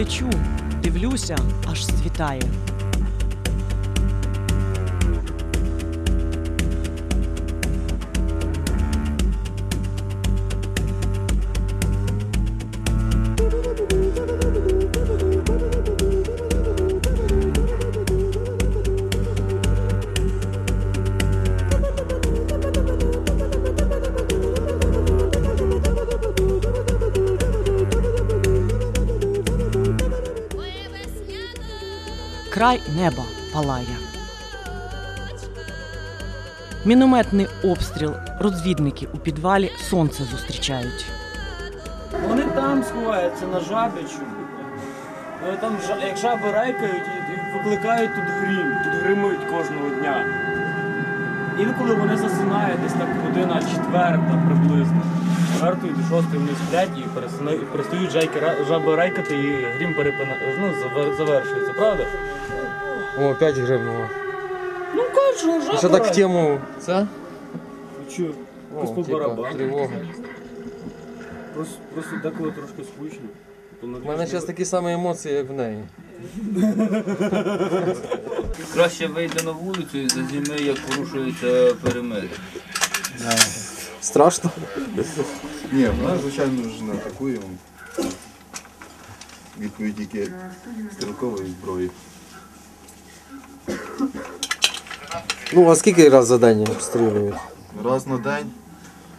Лечу, дивлюся, аж світає. Край неба палає. Мінометний обстріл, розвідники у підвалі сонце зустрічають. Вони там сховаються на жабячу. Вони там, як жаби райкають і, викликають тут грім, тут гримить кожного дня. Інколи вони засинають десь так година четверта приблизно. Четвертої до шостої вони сплять і перестають жайки, жаби райкати і грім перепина... ну, завер- завершується, правда? О, 5 гривень. Ну кажу, жаба Що так в тему? Це? Чу, О, якось по типа, барабану. тривога. Просто, просто деколи трошки скучно. У мене зараз такі самі емоції, як в неї. Краще вийти на вулицю і за зими, як порушується перемир'я. Страшно. Ні, вона, звичайно ж, не атакує. Відповідь тільки стрілкової зброї. Ну, а скільки раз за день обстрілюють? Раз на день.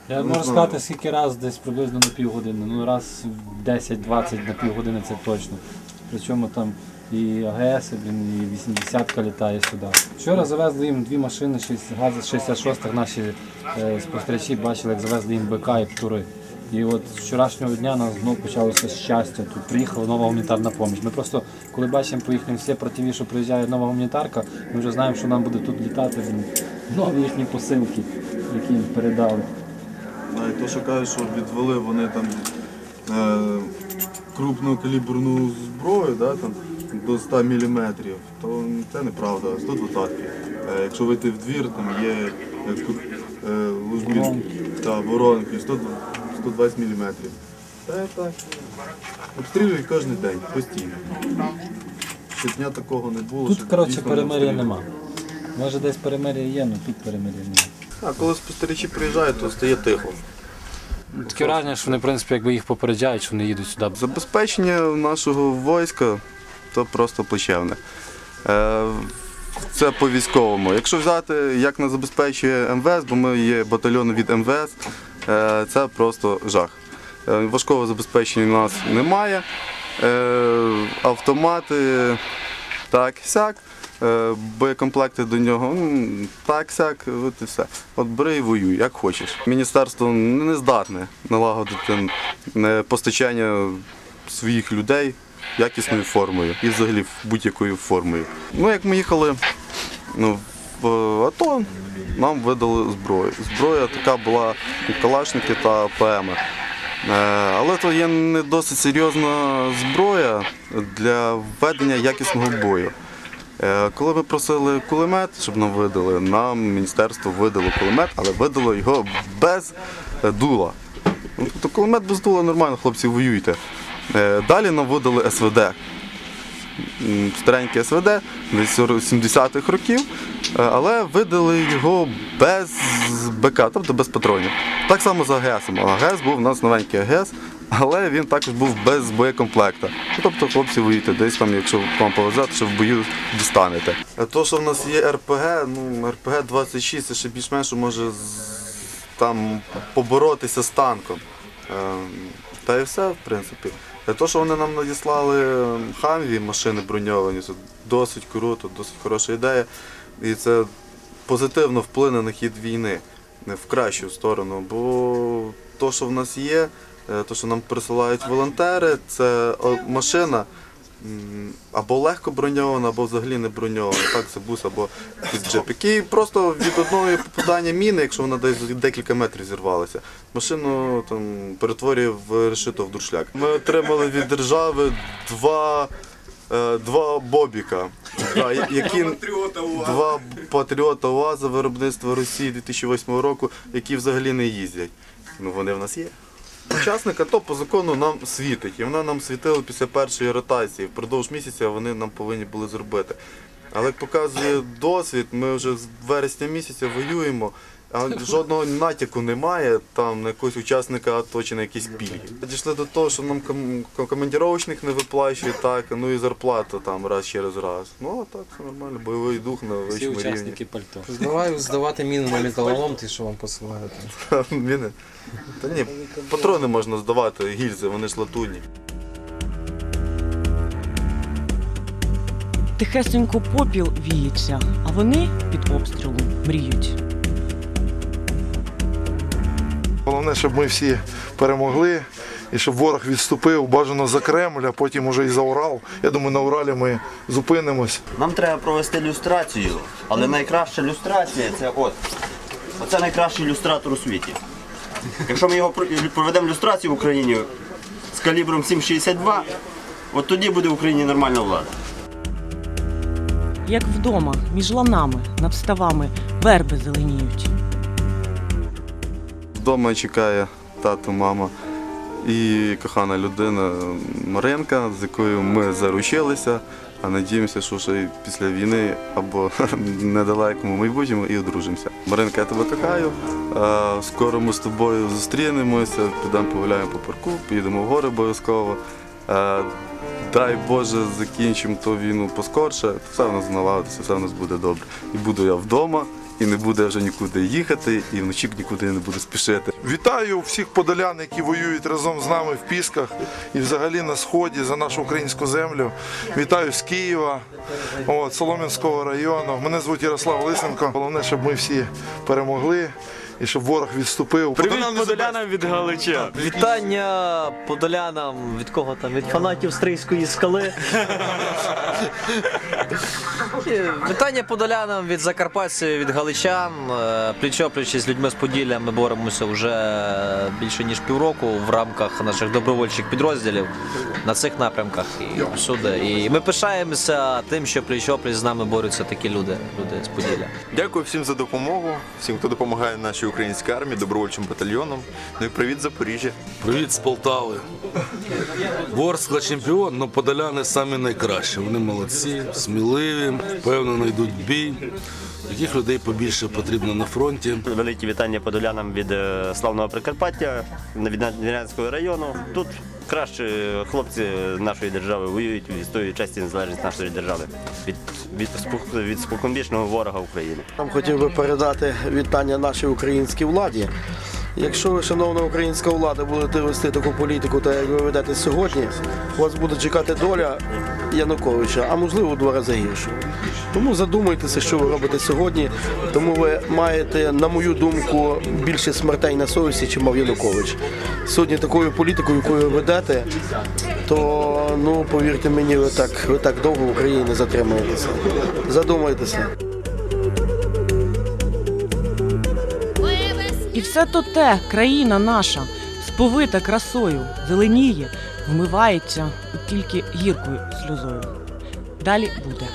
Я можу сказати, скільки раз десь приблизно на півгодини. Ну раз 10-20 на півгодини це точно. Причому там і АГС, блін, і 80-ка літає сюди. Вчора завезли їм дві машини, 6 гази 66-х наші е, спостерігачі бачили, як завезли їм БК і птури. І от з вчорашнього дня нас знову почалося щастя. Тут приїхала нова гуманітарна допомога. Ми просто, коли бачимо по їхнім всі противі, що приїжджає нова гуманітарка, ми вже знаємо, що нам буде тут літати нові їхні посилки, які їм передали. Навіть то, що кажуть, що відвели вони там е, крупну каліберну зброю, да, там, до 100 мм, то це неправда, 120 Е, Якщо вийти в двір, там є е, е, лужбі Воронки. та воронки, 100 120 мм. Так. Обстрілюють кожен день, постійно. Щодня такого не було. Тут, щоб коротше, дійсно перемир'я обстрілювали. нема. Може десь перемир'я є, але тут перемир'я немає. А коли спостерігачі приїжджають, то стає тихо. Таке враження, що вони, в принципі, якби їх попереджають, що вони їдуть сюди. Забезпечення нашого війська то просто плачевне. Е, Це по військовому. Якщо взяти, як нас забезпечує МВС, бо ми є батальйоном від МВС, це просто жах. Е, Важкого забезпечення у нас немає. Е, Автомати так сяк. Е, Боєкомплекти до нього так сяк, от і все. От бери і воюй, як хочеш. Міністерство не здатне налагодити е, постачання своїх людей якісною формою і взагалі будь-якою формою. Ну, як ми їхали ну, в АТО, нам видали зброю. Зброя така була калашники та ПМ. Е, Але то є не досить серйозна зброя для ведення якісного бою. Е, Коли ми просили кулемет, щоб нам видали, нам міністерство видало кулемет, але видало його без е, дула. Тобто кулемет без дула нормально, хлопці, воюйте. Е, Далі нам видали СВД. М, Стареньке СВД, десь 70-х років, е, але видали його без БК, тобто без патронів. Так само з АГСом. АГС був у нас новенький АГС, але він також був без боєкомплекта. Ну, Тобто хлопці воюєте, десь там, якщо вам повезе, ще в бою дістанете. То, що в нас є РПГ, ну РПГ 26 це ще більш-менш може там поборотися з танком. Е, Та і все, в принципі. То, що вони нам надіслали хамві, машини броньовані, це досить круто, досить хороша ідея. І це позитивно вплине на хід війни в кращу сторону. Бо то, що в нас є, е, то, що нам присилають волонтери, це машина. Або легко броньована, або взагалі не броньована. Так, це бус або якийсь джип, який просто від одного попадання міни, якщо вона десь декілька метрів зірвалася, машину там перетворює в решето в дуршляк. Ми отримали від держави два, е, два бобіка, да, які два патріота УАЗа виробництва Росії 2008 року, які взагалі не їздять. Ну вони в нас є. Учасника, то по закону нам світить. І вона нам світила після першої ротації. Впродовж місяця вони нам повинні були зробити. Але як показує досвід, ми вже з вересня місяця воюємо, жодного натяку немає там на якогось учасника АТО чи на якісь пільги. Дійшли до того, що нам ком- ком- командировочних не виплачують, так, ну і зарплата там раз через раз. Ну а так все нормально, бойовий дух на Всі вищому рівні. учасники пальто. Давай здавати міни на металолом, ті, що вам посилають. Міни? Та ні, патрони можна здавати, гільзи, вони ж латунні. Тихесенько попіл віється, а вони під обстрілом мріють. Головне, щоб ми всі перемогли і щоб ворог відступив бажано за Кремль, а потім уже і за Урал. Я думаю, на Уралі ми зупинимось. Нам треба провести люстрацію, але найкраща люстрація це от. Оце найкращий люстратор у світі. Якщо ми його проведемо люстрацію в Україні з калібром 7,62, от тоді буде в Україні нормальна влада. Як вдома, між ланами, над ставами верби зеленіють. Вдома чекає тато, мама і кохана людина Маринка, з якою ми заручилися, а надіємося, що ще після війни або недалекому майбутньому і одружимося. Маринка, я тебе кохаю. Скоро ми з тобою зустрінемося, підемо погуляємо по парку, поїдемо в гори обов'язково. Дай Боже, закінчимо ту війну поскорше, все в нас наладиться, все в нас буде добре. І буду я вдома, і не буде вже нікуди їхати, і вночі нікуди не буде спішити. Вітаю всіх подолян, які воюють разом з нами в Пісках і взагалі на сході за нашу українську землю. Вітаю з Києва, от, Солом'янського району. Мене звуть Ярослав Лисенко. Головне, щоб ми всі перемогли і щоб ворог відступив. Подоляни подолянам від Галича. Вітання подолянам від кого там? Від фанатів Стрийської скали. Вітання подолянам від закарпатців, від галичан. Е, Пліч-опліч з людьми з Поділля ми боремося вже більше ніж півроку в рамках наших добровольчих підрозділів на цих напрямках і всюди. І ми пишаємося тим, що пліч-опліч з нами борються такі люди, люди з Поділля. Дякую всім за допомогу, всім, хто допомагає нашій українській армії, добровольчим батальйоном. Ну і привіт Запоріжжя. Привіт з Полтави. Ворскла чемпіон, але подоляни самі найкращі. Вони молодці, сміливі, впевнено йдуть бій. Таких людей побільше потрібно на фронті. Великі вітання подолянам від е, славного Прикарпаття, від Надвірянського району. Тут краще хлопці нашої держави воюють, відстоюють честь і незалежність нашої держави від, від, від споконвічного ворога України. Там хотів би передати вітання нашій українській владі. Якщо ви, шановна українська влада, будете вести таку політику, так як ви ведете сьогодні, вас буде чекати доля Януковича, а можливо два рази гірше. Тому задумайтеся, що ви робите сьогодні. Тому ви маєте, на мою думку, більше смертей на совісті, чим мав Янукович. Сьогодні такою політикою, якою ви ведете, то ну повірте мені, ви так, ви так довго в Україні не затримаєтеся. Задумайтеся. Все то те, країна наша, сповита красою, зеленіє, вмивається тільки гіркою сльозою. Далі буде.